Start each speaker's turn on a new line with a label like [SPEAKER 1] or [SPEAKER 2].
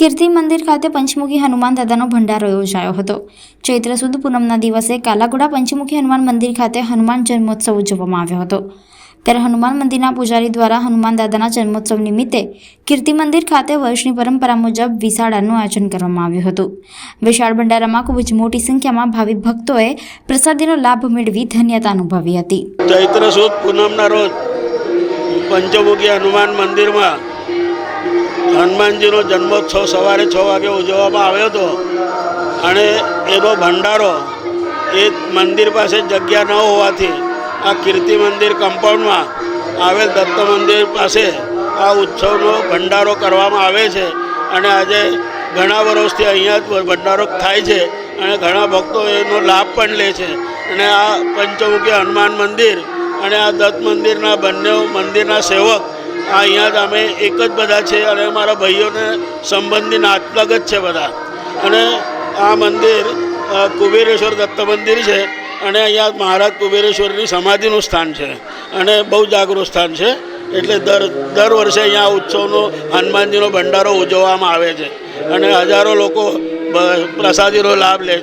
[SPEAKER 1] કીર્તિ મંદિર ખાતે પંચમુખી હનુમાન દાદાનો ભંડારો યોજાયો હતો. ચૈત્ર સુદ પૂનમના દિવસે કાલાગુડા પંચમુખી હનુમાન મંદિર ખાતે હનુમાન જન્મોત્સવ ઉજવવામાં આવ્યો હતો. ત્યારે હનુમાન મંદિરના પૂજારી દ્વારા હનુમાન દાદાના જન્મોત્સવ નિમિત્તે કીર્તિ મંદિર ખાતે વર્ષની પરંપરા મુજબ વિશાળાનું આયોજન કરવામાં આવ્યું હતું. વિશાળ ભંડારામાં ખૂબ જ મોટી સંખ્યામાં ભાવિક ભક્તોએ પ્રસાદીનો લાભ મેળવી ધન્યતા અનુભવી હતી.
[SPEAKER 2] ચૈત્ર સુદ પૂનમના રોજ પંચમુખી હનુમાન મંદિરમાં હનુમાનજીનો જન્મોત્સવ સવારે છ વાગે ઉજવવામાં આવ્યો હતો. અને એનો ભંડારો એ મંદિર પાસે જગ્યા ન હોવાથી આ કીર્તિ મંદિર કમ્પાઉન્ડમાં આવેલ દત્ત મંદિર પાસે આ ઉત્સવનો ભંડારો કરવામાં આવે છે. અને આજે ઘણા વર્ષથી અહીંયા ભંડારો થાય છે અને ઘણા ભક્તો એનો લાભ પણ લે છે. અને આ પંચમુખી હનુમાન મંદિર અને આ દત્ત મંદિરના બંને મંદિરના સેવક અહીંયા જ અમે એક જ બધા છે અને મારા ભાઈઓને સંબંધી નાતલગ જ છે બધા. અને આ મંદિર કુબેરેશ્વર દત્ત મંદિર છે અને અહીંયા મહારાજ કુબેરેશ્વરની સમાધિનું સ્થાન છે અને બહુ જાગૃત સ્થાન છે. એટલે દર દર વર્ષે અહીંયા ઉત્સવનો, હનુમાનજીનો ભંડારો ઉજવવામાં આવે છે. અને હજારો લોકો પ્રસાદીનો લાભ લે